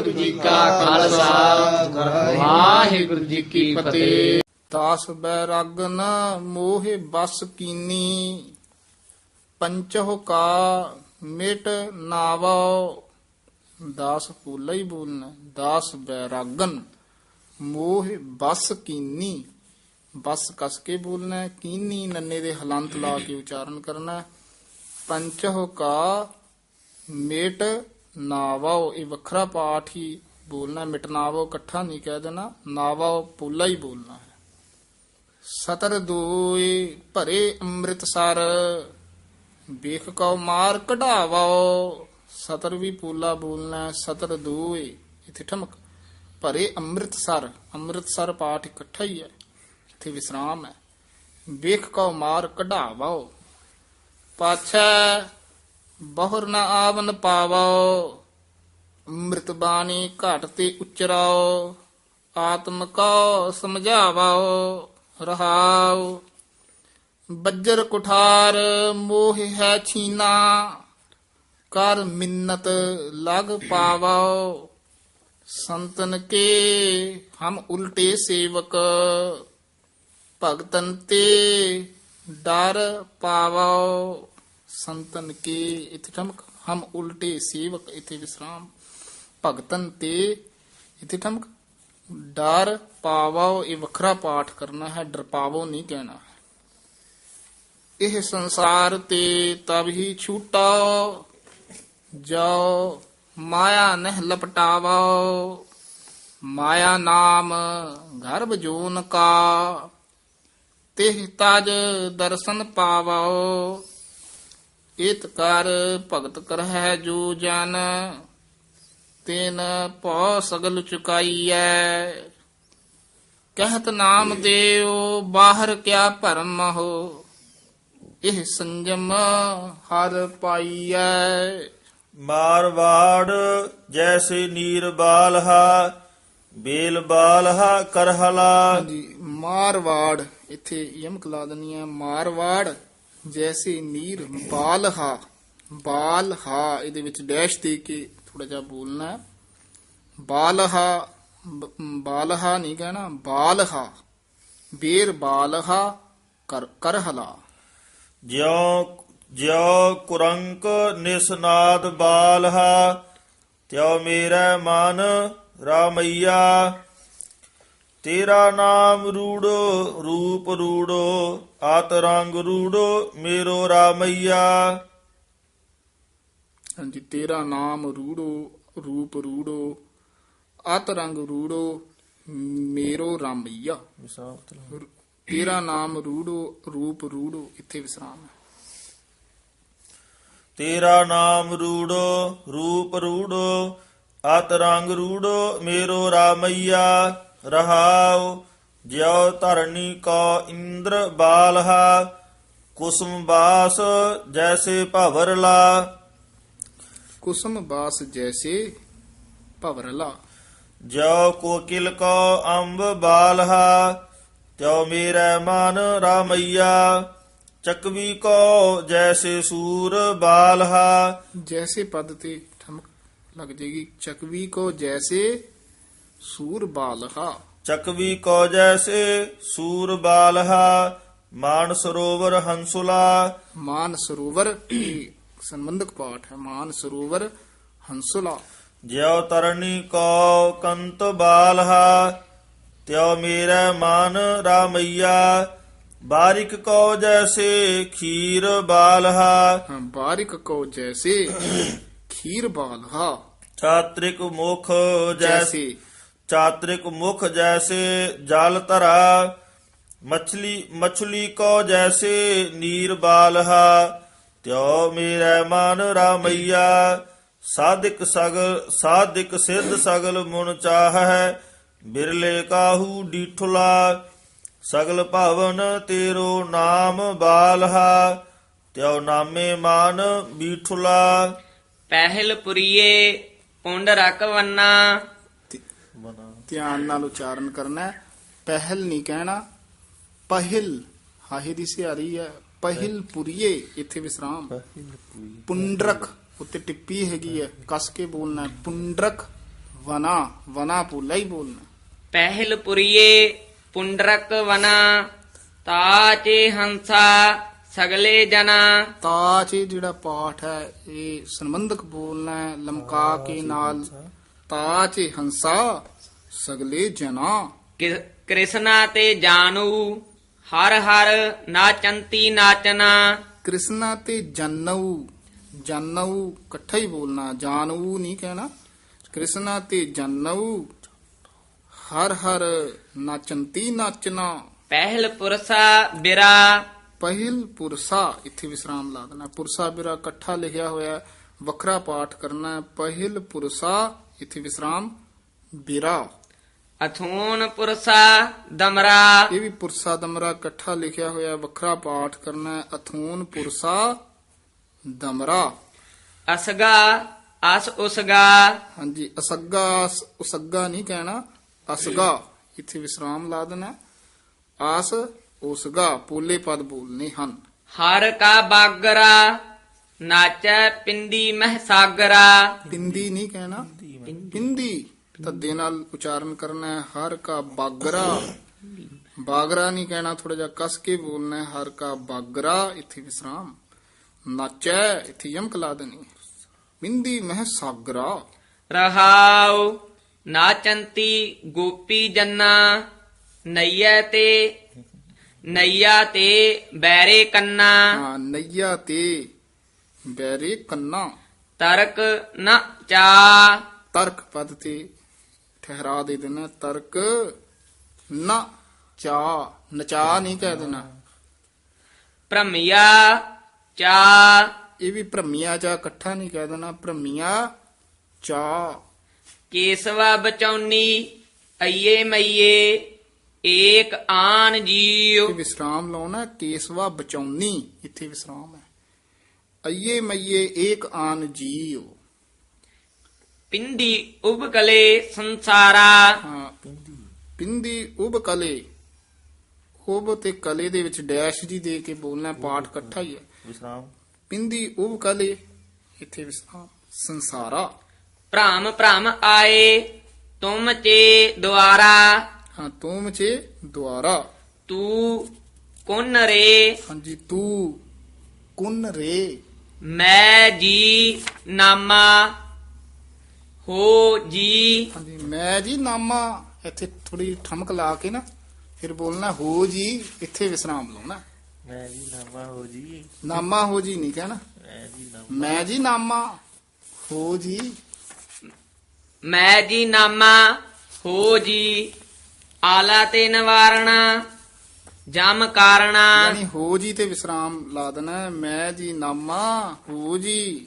ਵਾਹਿਗੁਰੂ ਜੀ ਕਾ ਖਾਲਸਾ। ਵਾਹਿਗੁਰੂ ਜੀ ਕੀ ਫਤਿਹ। ਦਾਸ ਬੈਰਾਗਨ ਮੋਹ ਬਸ ਕੀਨੀ, ਪੰਚਹੁ ਕਾ ਮਿਟ ਨਾਵੋ ਦਾਸ ਪੂਲਾ ਹੀ ਬੋਲਣਾ ਦਾਸ ਬੈਰਾਗਨ ਮੋਹ ਬਸ ਕੀਨੀ। ਬਸ ਕਸ ਕੇ ਬੋਲਣਾ, ਕੀਨੀ ਨੰਨੇ ਦੇ ਹਲੰਤ ਲਾ ਕੇ ਉਚਾਰਨ ਕਰਨਾ। ਹੈ। ਪੰਚਹੁ ਕਾ ਮਿਟ ਨਾਵੋ ਇਹ ਵੱਖਰਾ ਪਾਠ ਹੀ ਬੋਲਣਾ ਮਿਟਨਾਵੋ ਇਕੱਠਾ ਨਹੀਂ ਕਹਿ ਦੇਣਾ ਨਾਵੋ ਪੂਲਾ ਹੀ ਬੋਲਣਾ ਹੈ। ਸਤਰ ਦੋਏ ਭਰੇ ਅੰਮ੍ਰਿਤਸਰ, ਵੇਖ ਕਉ ਮਾਰ ਕਢਾਵੋ ਸਤਰ ਵੀ ਪੂਲਾ ਬੋਲਣਾ ਸਤਰ ਦੋਏ। ਇਥੇ ਠਮਕ, ਭਰੇ ਅੰਮ੍ਰਿਤਸਰ ਅੰਮ੍ਰਿਤਸਰ ਪਾਠ ਇਕੱਠਾ ਹੀ ਹੈ, ਇਥੇ ਵਿਸਰਾਮ ਹੈ। ਵੇਖ ਕਉ ਮਾਰ ਕਢਾਵੋ ਪਾਛੈ ਬਹੁਰ ਨ ਆਵਨ ਪਾਵੋ, ਅੰਮ੍ਰਿਤ ਬਾਣੀ ਘਟ ਤੇ ਉਚਰਾਓ, ਆਤਮ ਕੋ ਸਮਝਾਵੋ ਰਹਾਉ ਬੱਜਰ ਕੁਠਾਰ ਮੋਹ ਹੈ ਛੀਨਾ, ਕਰ ਮਿੰਨਤ ਲਗ ਪਾਵੋ। ਸੰਤਨ ਕੇ ਹਮ ਉਲਟੇ ਸੇਵਕ, ਭਗਤਨ ਤੇ ਡਰ ਪਾਵੋ। ਸੰਤਨ ਕੇ ਇਥੇ ਠਮਕ, ਹਮ ਉਲਟੇ ਸੇਵਕ ਇਥੇ ਵਿਸਰਾਮ। ਭਗਤਨ ਤੇ ਇਥੇ ਠਮਕ, ਡਰ ਪਾਵੋ ਇਹ ਵੱਖਰਾ ਪਾਠ ਕਰਨਾ ਹੈ, ਡਰ ਪਾਵੋ ਨਹੀਂ ਕਹਿਣਾ ਇਹ ਸੰਸਾਰ ਤੇ ਤਬ ਹੀ ਛੂਟਾ ਜੋ ਮਾਇਆ ਨਹਿ ਲਪਟਾਵੋ ਮਾਇਆ ਨਾਮ ਗਰਭ ਜੋਨ ਕਾ, ਤਿਹ ਤਜ ਦਰਸ਼ਨ ਪਾਵੋ ਇਤ ਕਰ ਭਗਤ ਕਰਹਿ ਜੋ ਜਨ ਤੈਨ ਭਉ ਸਗਲ ਚੁਕਾਈਐ। ਕਹਿਤ ਨਾਮ ਦੇਉ ਬਾਹਰ ਕਿਆ ਭਰਮ ਹੋ। ਇਹ ਸੰਜਮ ਹਰ ਪਾਈਐ। ਮਾਰਵਾੜ ਜੈਸੇ ਨੀਰ ਬਾਲਹਾ ਬੇਲ ਬਾਲਹਾ ਕਰਹਲਾ। ਮਾਰਵਾੜ ਇੱਥੇ ਯਮਕ ਲਾ ਦਨੀ ਹੈ ਮਾਰਵਾੜ ਜੈਸੇ ਨੀਰ ਬਾਲਹਾ ਬਾਲਹਾ ਇਹਦੇ ਵਿੱਚ ਡੈਸ਼ ਦੇ ਕੇ ਥੋੜਾ ਜਿਹਾ ਬੋਲਣਾ ਹੈ। ਬਾਲਹਾ ਬ- ਬਾਲਹਾ ਨਹੀਂ ਕਹਿਣਾ ਬਾਲਹਾ ਬੇਰ ਬਾਲਹਾ ਕਰ ਕਰਹਲਾ ਜਿਉ ਜਿਉ ਕੁਰੰਕ ਨਿਸਨਾਦ ਬਾਲਹਾ ਤਿਉ ਮੇਰਾ ਮਨ ਰਾਮਈਆ ਤੇਰਾ ਨਾਮ ਰੂੜੋ ਰੂਪ ਰੂੜੋ ਆਤ ਰੰਗ ਰੂੜੋ ਮੇਰੋ ਰਾਮਈਆ। ਹਾਂਜੀ ਤੇਰਾ ਨਾਮ ਰੂੜੋ ਰੂਪ ਰੂੜੋ ਅਤ ਰੰਗ ਰੂੜੋ ਮੇਰੋ ਰਾਮਈਆ। ਤੇਰਾ ਨਾਮ ਰੂੜੋ ਰੂਪ ਰੂੜੋ ਇੱਥੇ ਵਿਸਰਾਮ ਹੈ। ਤੇਰਾ ਨਾਮ ਰੂੜੋ ਰੂਪ ਰੂੜੋ ਅਤ ਰੰਗ ਰੂੜੋ ਮੇਰੋ ਰਾਮਈਆ। ਰਹਾਉ ਜਿਉ ਧਰਣੀ ਕੋ ਇੰਦਰ ਬਾਲਹਾ ਕੁਸਮ ਬਾਸ ਜੈਸੇ ਭਵਰਲਾ। ਕੁਸਮ ਬਾਸ ਜੈਸੇ ਭਵਰਲਾ। ਜਿਉ ਕੋਕਿਲ ਕੋ ਅੰਬ ਬਾਲਹਾ ਤਿਉ ਮੇਰਾ ਮਨ ਰਾਮਈਆ। ਚਕਵੀ ਕੋ ਜੈਸੇ ਸੂਰ ਬਾਲਹਾ। ਜੈਸੇ ਪਦ ਤੇ ਠਮਕ ਲੱਗ ਜੇਗੀ ਚਕਵੀ ਕੋ ਜੈਸੇ ਸੂਰ ਬਾਲਹਾ। ਚਕਵੀ ਕੋ ਜੈਸੇ ਸੂਰ ਬਾਲਹਾ ਮਾਨ ਸਰੋਵਰ ਹੰਸੁਲਾ। ਮਾਨ ਸਰੋਵਰ ਸੰਬੰਧਕ ਪਾਠ ਹੈ ਮਾਨ ਸਰੋਵਰ ਹੰਸੁਲਾ। ਜਿਉ ਤਰਣੀ ਕੋ ਕੰਤ ਬਾਲਹਾ ਤਿਉ ਮੇਰਾ ਮਨ ਰਾਮਈਆ। ਬਾਰਿਕ ਕੋ ਜੈਸੇ ਖੀਰ ਬਾਲਹਾ। ਬਾਰਿਕ ਕੋ ਜੈਸੇ ਖੀਰ ਬਾਲਹਾ। ਚਾਤ੍ਰਿਕ ਮੁਖ ਜੈਸੇ ਜੈਸੇ ਚਾਤ੍ਰਿਕ ਮੁਖ ਜੈਸੇ ਜਲ ਧਰਾ ਮਛਲੀ ਮਛਲੀ ਕੋ ਜੈਸੇ ਨੀਰ ਬਾਲਹਾ ਤਿਉ ਮੇਰਾ ਮਨ ਰਾਮਈਆ ਸਾਧਿਕ ਸਗਲ ਸਾਧਿਕ ਸਿੱਧ ਸਗਲ ਮੁਨ ਚਾਹੈ ਬਿਰਲੇ ਕਾਹੂ ਡੀਠੁਲਾ ਸਗਲ ਭਵਨ ਤੇਰੋ ਨਾਮ ਬਾਲਹਾ ਤਿਉ ਨਾਮੇ ਮਾਨ ਬੀਠੁਲਾ ਪਹਿਲ ਪੁਰੀਏ ਪੁੰਡ ਰਕ ਵੰਨਾ ਧਿਆਨ ਨਾਲ ਉਚਾਰਨ ਕਰਨਾ। ਪਹਿਲ ਨਹੀਂ ਕਹਿਣਾ। ਪਹਿਲ ਹਾਹੇ ਦੀ ਸਿਹਾਰੀ ਹੈ। ਪਹਿਲ ਪੁਰੀਏ ਇੱਥੇ ਵਿਸਰਾਮ। ਪੁੰਡਰਕ ਉੱਤੇ ਟਿੱਪੀ ਹੈਗੀ ਹੈ। ਕਸ ਕੇ ਬੋਲਣਾ ਪੁੰਡਰਕ ਵਨਾ ਵਨਾ ਪੂਲਾ ਹੀ ਬੋਲਣਾ। ਪਹਿਲ ਪੁਰੀਏ ਪੁੰਡਰਕ ਵਨਾ ਤਾਚੇ ਹੰਸਾ ਸਗਲੇ ਜਨਾ। ਤਾਚ ਜਿਹੜਾ ਪਾਠ ਹੈ ਇਹ ਸੰਬੰਧਕ ਬੋਲਣਾ ਲਮਕਾ ਕੇ ਨਾਲ ਤਾਚ ਹੰਸਾ। ਸਗਲੇ ਜਨਾ। ਕ੍ਰਿਸ਼ਨਾ ਤੇ ਜਾਨੂ ਹਰ ਹਰ ਨਾਚੰਤੀ ਨਾਚਨਾ ਕ੍ਰਿਸ਼ਨਾ ਤੇ ਜਨਊ ਜਨਊ ਇਕੱਠਾ ਹੀ ਬੋਲਣਾ ਜਾਨੂ ਨਹੀਂ ਕਹਿਣਾ। ਕ੍ਰਿਸ਼ਨਾ ਤੇ ਜਨਊ ਹਰ ਹਰ ਨਾਚੰਤੀ ਨਾਚਨਾ ਪਹਿਲ ਪੁਰਸਾ ਬਿਰਾ। ਪਹਿਲ ਪੁਰਸਾ ਇੱਥੇ ਵਿਸਰਾਮ ਲਾ ਦੇਣਾ। ਪੁਰਸਾ ਬਿਰਾ ਇਕੱਠਾ ਲਿਖਿਆ ਹੋਇਆ ਵੱਖਰਾ ਪਾਠ ਕਰਨਾ। ਪਹਿਲ ਪੁਰਸਾ ਇੱਥੇ ਵਿਸਰਾਮ ਬਿਰਾ। ਅਥੂਨ ਪੁਰਸਾ ਦਮਰਾ। ਇਹ ਵੀ ਪੁਰਸਾ ਦਮਰਾ ਇਕੱਠਾ ਲਿਖਿਆ ਹੋਇਆ ਵੱਖਰਾ ਪਾਠ ਕਰਨਾ ਹੈ। ਅਥੂਨ ਪੁਰਸਾ ਦਮਰਾ। ਅਸਗਾ ਅਸ ਉਸਗਾ। ਹਾਂਜੀ ਅਸੱਗਾ ਅਸ- ਉਸੱਗਾ ਨਹੀਂ ਕਹਿਣਾ ਅਸਗਾ। ਇੱਥੇ ਵਿਸਰਾਮ ਲਾ ਦੇਣਾ ਆਸ ਉਸਗਾ ਪੋਲੇ ਪਦ ਬੋਲਨੇ ਹਨ। ਹਰ ਕਾ ਬਾਗਰਾ ਨਾਚੈ ਪਿੰਦੀ ਮਹਿ ਸਾਗਰਾ। ਪਿੰਦੀ ਨਹੀਂ ਕਹਿਣਾ। ਪਿੰਦੀ। ਧੱਦੇ ਨਾਲ ਉਚਾਰਨ ਕਰਨਾ ਹੈ ਹਰ ਕਾ ਬਾਗਰਾ। ਬਾਗਰਾ ਨਹੀਂ ਕਹਿਣਾ ਥੋੜਾ ਜਿਹਾ ਕਸ ਕੇ ਬੋਲਣਾ ਹੈ ਹਰ ਕਾ ਬਾਗਰਾ ਇੱਥੇ ਵਿਸਰਾਮ। ਨਾਚੈ ਇੱਥੇ ਯਮਕ ਲਾ ਦੇਣੀ। ਹੈ। ਪਿੰਦੀ ਮਹਿ ਸਾਗਰਾ। ਰਹਾਉ ਨਾਚੰਤੀ ਗੋਪੀ ਜੰਨਾ ਨਈਐ ਤੇ ਨਈਆ ਤੇ ਬੈਰੇ ਕੰਨਾ। ਹਾਂ ਨਈਆ ਤੇ ਬੈਰੇ ਕੰਨਾ। ਤਰਕ ਨ ਚਾ। ਤਰਕ ਪਦ ਤੇ ਠਹਿਰਾ ਦੇ ਦੇਣਾ ਤਰਕ ਨਾ ਚਾ ਨਚਾ ਨਹੀਂ ਕਹਿ ਦੇਣਾ। ਭ੍ਰਮਿਆ ਚਾ। ਇਹ ਵੀ ਭ੍ਰਮੀਆਂ ਚਾ ਇਕੱਠਾ ਨਹੀਂ ਕਹਿ ਦੇਣਾ ਭ੍ਰਮੀਆਂ ਚਾ। ਕੇਸਵਾ ਬਚੌਨੀ ਅਈਏ ਮਈਏ ਏਕ ਆਨ ਇਹ ਵਿਸਰਾਮ ਲਾਉਣਾ ਕੇਸਵਾ ਬਚਾਉਣੀ ਇੱਥੇ ਵਿਸਰਾਮ ਹੈ। ਅਈਏ ਮਈਏ ਏਕ ਆਨ ਜੀਉ। ਪਿੰਦੀ ਉਬਕਲੇ ਸੰਸਾਰਾ। ਹਾਂ ਪਿੰਦੀ ਉਬ ਕਲੇ ਉਬ ਤੇ ਕਲੇ ਦੇ ਵਿੱਚ ਡੈਸ਼ ਜੀ ਦੇ ਕੇ ਬੋਲਣਾ ਪਾਠ ਇਕੱਠਾ ਹੀ ਹੈ। ਵਿਸਰਾਮ। ਪਿੰਦੀ ਉਬ ਕਲੇ ਇੱਥੇ ਵਿਸਰਾਮ। ਸੰਸਾਰਾ। ਭ੍ਰਮ ਭ੍ਰਮ ਆਏ ਤੁਮ ਚੇ ਦੁਆਰਾ। ਹਾਂ ਤੂੰ ਚੇ ਦੁਆਰਾ। ਤੂੰ ਕੁਨ ਰੇ। ਹਾਂਜੀ ਤੂੰ ਕੁਨ ਰੇ। ਮੈਂ ਜੀ ਨਾਮਾ। ਹੋ ਜੀ। ਹਾਂਜੀ ਮੈਂ ਜੀ ਨਾਮਾ ਇੱਥੇ ਥੋੜੀ ਠਮਕ ਲਾ ਕੇ ਨਾ ਫਿਰ ਬੋਲਣਾ ਹੋ ਜੀ ਇੱਥੇ ਵਿਸਰਾਮ ਲਾਉਣਾ। ਮੈਂ ਜੀ ਨਾਮਾ ਹੋ ਜੀ। ਨਾਮਾ ਹੋ ਜੀ ਨਹੀਂ ਕਹਿਣਾ। ਮੈਂ ਜੀ ਨਾਮਾ। ਮੈਂ ਜੀ ਨਾਮਾ ਹੋ ਜੀ। ਮੈਂ ਜੀ ਨਾਮਾ ਹੋ ਜੀ। ਆਲਾ ਤੇ ਨਿਵਾਰਣਾ ਜਮ ਕਾਰਣਾ। ਯਾਨੀ ਹੋ ਜੀ ਤੇ ਵਿਸਰਾਮ ਲਾ ਦੇਣਾ। ਮੈਂ ਜੀ ਨਾਮਾ ਹੋ ਜੀ।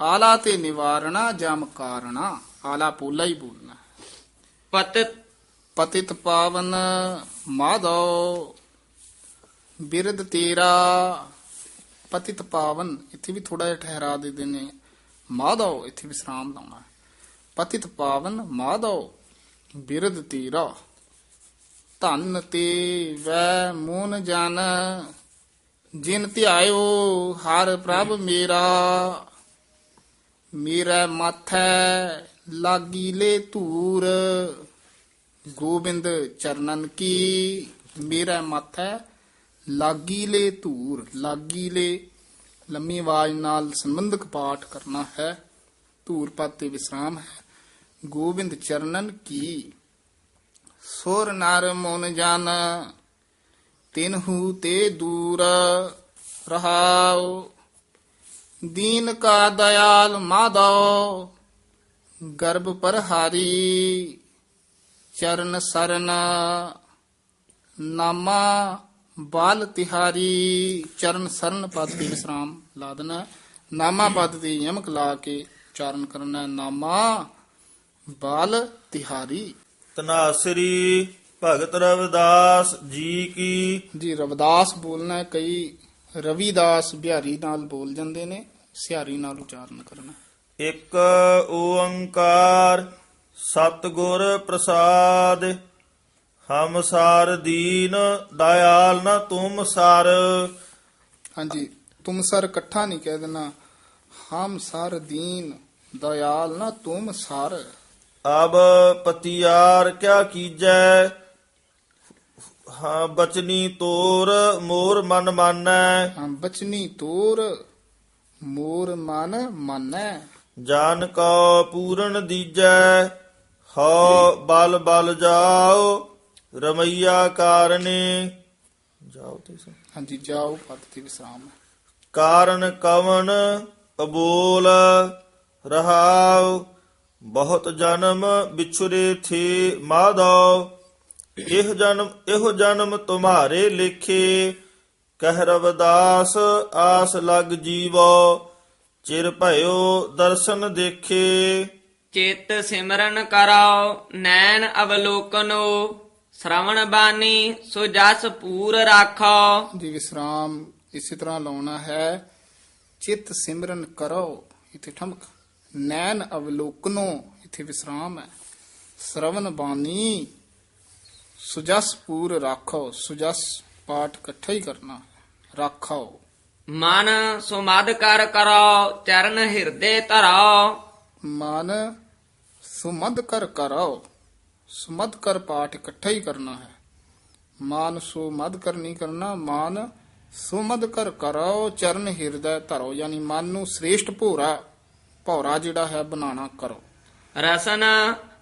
ਆਲਾ ਤੇ ਨਿਵਾਰਣਾ ਜਮ ਕਾਰਣਾ। ਆਲਾ ਪੋਲਾ ਹੀ ਬੋਲਣਾ। ਪਤ ਪਤਿਤ ਪਾਵਨ ਮਾਧੋ। ਬਿਰਧ ਤੇਰਾ। ਪਤਿਤ ਪਾਵਨ। ਇੱਥੇ ਵੀ ਥੋੜਾ ਜਿਹਾ ਠਹਿਰਾ ਦੇ ਦੇਣੇ ਮਾਧੋ ਇੱਥੇ ਵਿਸਰਾਮ ਲਾਉਣਾ। ਪਤਿਤ ਪਾਵਨ ਮਾਧੋ। ਬਿਰਧ ਤੇਰਾ। ਧਨ ਤੇ ਵੈ ਮੋਨ ਜਨ। ਜਿਨ ਧਿਆਇਓ ਹਰ ਪ੍ਰਭ ਮੇਰਾ। ਮੇਰਾ ਮਾਥੈ ਲਾਗੀ ਲੈ ਧੂਰ। ਗੋਬਿੰਦ ਚਰਨਨ ਕੀ, ਮੇਰਾ ਮਾਥੈ ਲਾਗੀ ਲੈ ਧੂਰ। ਲਾਗੀ ਲੈ ਲੰਮੀ ਆਵਾਜ਼ ਨਾਲ ਸੰਬੰਧਕ ਪਾਠ ਕਰਨਾ ਹੈ। ਧੂਰ ਪਦ ਤੇ ਵਿਸਰਾਮ ਹੈ। ਗੋਬਿੰਦ ਚਰਨਨ ਕੀ, ਸੁਰ ਨਰ ਮਨ ਜਨ, ਤਿਨਹੂ ਤੇ ਦੂਰ ਰਹਾਉ। ਦੀਨ ਕਾ ਦਇਆਲ ਮਾਧੋ ਗਰਭ ਪਰ ਹਾਰੀ ਚਰਨ ਸਰਨ ਨਾਮਾ ਬਾਲ ਤਿਹਾਰੀ ਚਰਨ ਸਰਨ ਪਦ ਤੇ ਵਿਸਰਾਮ ਲਾ ਦੇਣਾ। ਨਾਮਾ ਪਦ ਤੇ ਯਮਕ ਲਾ ਕੇ ਉਚਾਰਨ ਕਰਨਾ। ਨਾਮਾ ਬਾਲ ਤਿਹਾਰੀ। ਤਨਾਸਰੀ ਭਗਤ ਰਵਿਦਾਸ ਜੀ ਕੀ ਜੀ ਰਵਿਦਾਸ ਬੋਲਣਾ ਕਈ ਰਵਿਦਾਸ ਬਿਹਾਰੀ ਨਾਲ ਬੋਲ ਜਾਂਦੇ ਨੇ ਸਿਹਾਰੀ ਨਾਲ ਉਚਾਰਨ ਕਰਨਾ। ਇੱਕ ਓੰਕਾਰ ਸਤਿਗੁਰ ਪ੍ਰਸਾਦ ਹਮ ਸਾਰ ਦੀਨ ਦਇਆਲ ਨਾ ਤੁਮ ਸਰ। ਹਾਂਜੀ ਤੁਮ ਸਰ ਇਕੱਠਾ ਨਹੀਂ ਕਹਿ ਦੇਣਾ। ਹਮ ਸਰ ਦੀਨ ਦਇਆਲ ਨਾ ਤੁਮ ਸਰ। ਅਬ ਪਤਿਆਰ ਕਿਆ ਕੀਜੈ ਹਾਂ ਬਚਨੀ ਤੋਰ ਮੋਰ ਮਨ ਮਾਨੈ ਹਮ ਬਚਨੀ ਤੋਰ ਮੋਰ ਮਨ ਮਾਨੈ ਜਾਨ ਕਾ ਪੂਰਨ ਦੀਜੈ ਹਉ ਬਲ ਬਲ ਜਾਓ ਰਮਈਆ ਕਾਰਨੇ ਜਾਓ ਤੇ ਸੋ। ਹਾਂਜੀ ਜਾਓ ਪਦ ਤੇ ਵਿਸਰਾਮ ਹੈ। ਕਾਰਨ ਕਵਨ ਅਬੋਲ ਰਹਾਉ ਬਹੁਤ ਜਨਮ ਵਿਛੁਰੇ ਥੇ ਮਾਧੋ ਇਹ ਜਨਮ ਇਹੋ ਜਨਮ ਤੁਮਾਰੇ ਲਿਖੇ। ਕਹਿ ਰਵਦਾਸ ਆਸ ਲਗ ਜੀਵੋ। ਚਿਰ ਭਇਓ ਦਰਸ਼ਨ ਦੇਖੇ। ਚਿਤ ਸਿਮਰਨ ਕਰੋ ਨੈਣ ਅਵਲੋਕਨੋ। ਸ਼ਰਵਣ ਬਾਣੀ ਸੋ ਜਸ ਪੂਰ ਰਾਖੋ। ਜੀ ਵਿਸਰਾਮ ਇਸੇ ਤਰ੍ਹਾਂ ਲਾਉਣਾ ਹੈ। ਚਿਤ ਸਿਮਰਨ ਕਰੋ ਇਥੇ ਠਮਕ। ਨੈਣ ਅਵਲੋਕਨੋ ਇਥੇ ਵਿਸਰਾਮ ਹੈ। ਸ਼ਰਵਨ ਬਾਣੀ ਸੁਜਸ ਪੂਰ ਰਾਖੋ ਸੁਜਸ ਪਾਠ ਇਕੱਠਾ ਹੀ ਕਰਨਾ ਰਾਖੋ। ਮਨ ਸੁਮਦ ਕਰ ਕਰੋ ਚਰਨ ਹਿਰਦੇ ਧਰੋ। ਮਨ ਸੁਮਦ ਕਰ ਕਰੋ ਸੁਮਦ ਕਰ ਪਾਠ ਇਕੱਠਾ ਹੀ ਕਰਨਾ ਹੈ। ਮਾਨ ਸੁਮਦ ਕਰ ਨਹੀਂ ਕਰਨਾ ਮਾਨ ਸੁਮਦ ਕਰ ਕਰੋ ਚਰਨ ਹਿਰਦੈ ਧਰੋ। ਯਾਨੀ ਮਨ ਨੂੰ ਸ੍ਰੇਸ਼ਟ ਭੋਰਾ ਭੌਰਾ ਜਿਹੜਾ ਹੈ ਬਣਾਣਾ ਕਰੋ। ਰਸਨ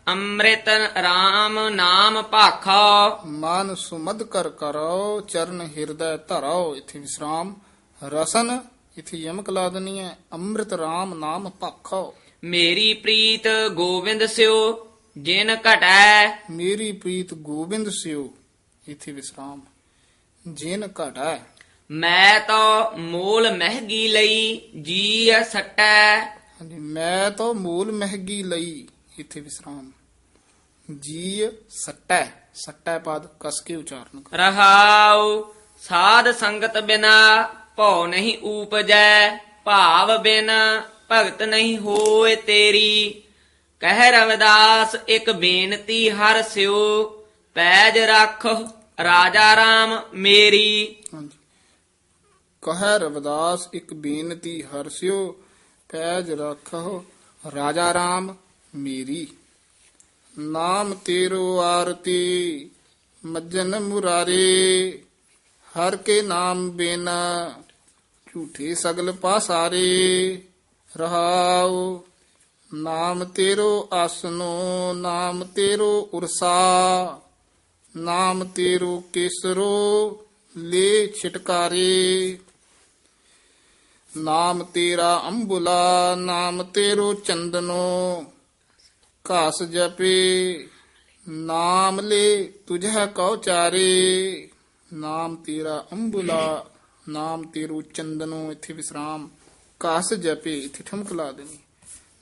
ਅੰਮ੍ਰਿਤ RAM ਨਾਮ ਭਾਖੋ। ਮਨ ਸੁਮਦ ਕਰ ਕਰੋ ਚਰਨ ਹਿਰਦੈ ਧਰੋ। ਇਥੇ ਵਿਸਰਾਮ। ਰਸਨ ਇਥੇ ਯਮਕ ਲਾ ਦੇਣੀ ਹੈ। ਅੰਮ੍ਰਿਤ RAM ਨਾਮ ਭਖੋ। ਮੇਰੀ ਪ੍ਰੀਤ ਗੋਬਿੰਦ ਸਿਓ ਜਿਨ ਘਟੈ। ਮੇਰੀ ਪ੍ਰੀਤ ਗੋਬਿੰਦ ਸਿਓ ਇਥੇ ਵਿਸਰਾਮ। ਜਿਨ ਘਟਾ। ਮੈਂ ਤਾਂ ਮੋਲ ਮਹਿਗੀ ਲਈ ਜੀ ਸਟੈ। ਹਾਂਜੀ ਮੈਂ ਤਾਂ ਮੂਲ ਮਹਿਗੀ ਲਈ। ਇਥੇ ਵਿਸਰਾਮ? ਜੀ ਸੱਟੈ ਸੱਟੈ ਪਦ ਕਸ ਕੇ ਉਚਾਰਨ ਕਰੋ। ਰਹਾਉ ਸਾਧ ਸੰਗਤ ਬਿਨਾ ਭਉ ਨਹੀਂ ਊਪਜੈ ਭਾਵ ਬਿਨ ਭਗਤ ਨਹੀਂ ਹੋਏ ਤੇਰੀ। ਕਹਿ ਰਵਿਦਾਸ ਇੱਕ ਬੇਨਤੀ ਹਰ ਸਿਓ ਪੈਜ ਰੱਖ ਰਾਜਾ ਰਾਮ ਮੇਰੀ। ਕਹੈ ਰਵਿਦਾਸ ਇੱਕ ਬੇਨਤੀ ਹਰਸਿਓ ਪੈਜ ਰੱਖੋ ਰਾਜਾ ਰਾਮ ਮੇਰੀ। ਨਾਮ ਤੇਰੋ ਆਰਤੀ, ਮੱਜਨ ਮੁਰਾਰੇ। ਹਰ ਕੇ ਨਾਮ ਬਿਨ, ਝੂਠੇ ਸਗਲ ਪਾਸਾਰੇ। ਰਹਾਉ, ਨਾਮ ਤੇਰੋ ਆਸਨੋ, ਨਾਮ ਤੇਰੋ ਉਰਸਾ। ਨਾਮ ਤੇਰੋ ਕੇਸਰੋ, ਲੇ ਛਟਕਾਰੇ। ਨਾਮ ਤੇਰਾ ਅੰਬੁਲਾ, ਨਾਮ ਤੇਰੋ ਚੰਦਨੋ। ਘਾਸ ਜਪੇ, ਨਾਮ ਲੈ ਤੁਝੈ ਕਉ ਚਾਰੇ, ਨਾਮ ਤੇਰਾ ਅੰਬੁਲਾ, ਨਾਮ ਤੇਰੂ ਚੰਦਨੋ, ਇੱਥੇ ਵਿਸਰਾਮ, ਘਾਸ ਜਪੇ, ਇੱਥੇ ਠਮਕ ਲਾ ਦੇਣੀ।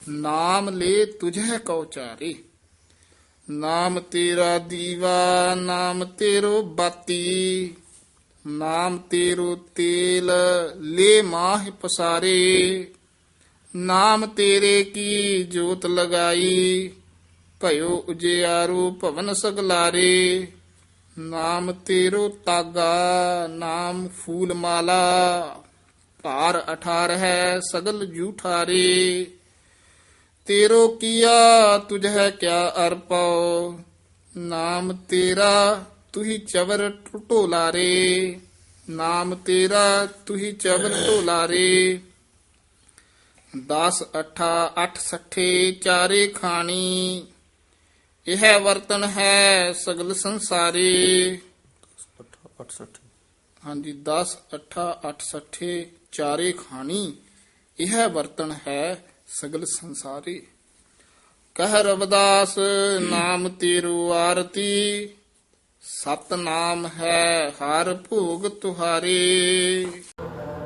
ਨਾਮ ਲੈ ਤੁਝੈ ਕਉ ਚਾਰੇ, ਨਾਮ ਤੇਰਾ ਦੀਵਾ, ਨਾਮ ਤੇਰੋ ਬਾਤੀ, ਨਾਮ ਤੇਰੋ ਤੇਲ, ਲੈ ਮਾਹ ਪਸਾਰੇ। ਨਾਮ ਤੇਰੇ ਕੀ ਜੋਤ ਲਗਾਈ? ਭਇਓ ਉਜਿਆਰੂ ਭਵਨ ਸਗਲਾਰੇ। ਨਾਮ ਤੇਰੋ ਤਾਗਾ, ਨਾਮ ਫੂਲ ਮਾਲਾ ਭਾਰ 18 ਹੈ ਸਗਲ ਜੂਠਾਰੇ। ਤੇਰੋ ਕੀਆ, ਤੁਝੈ ਕਿਆ ਅਰਪਉ ਨਾਮ ਤੇਰਾ, ਤੁਹੀ ਚਵਰ ਢੋਲਾਰੇ। ਨਾਮ ਤੇਰਾ, ਤੁਹੀ ਚਵਰ ਢੋਲਾਰੇ। 10 8 8 ਸੱਠੇ ਚਾਰੇ ਖਾਣੀ। ਇਹ ਵਰਤਨ ਹੈ ਸਗਲ ਸੰਸਾਰੇ। 68 ਹਾਂਜੀ 10 8 8 ਸੱਠੇ ਚਾਰੇ ਖਾਣੀ। ਇਹ ਵਰਤਨ ਹੈ ਸਗਲ ਸੰਸਾਰੀ। ਕਹ ਰਵਦਾਸ, ਨਾਮ ਤੇਰੂ ਆਰਤੀ। ਸਤ ਨਾਮ ਹੈ ਹਰ ਭੋਗ ਤੁਹਾਰੇ।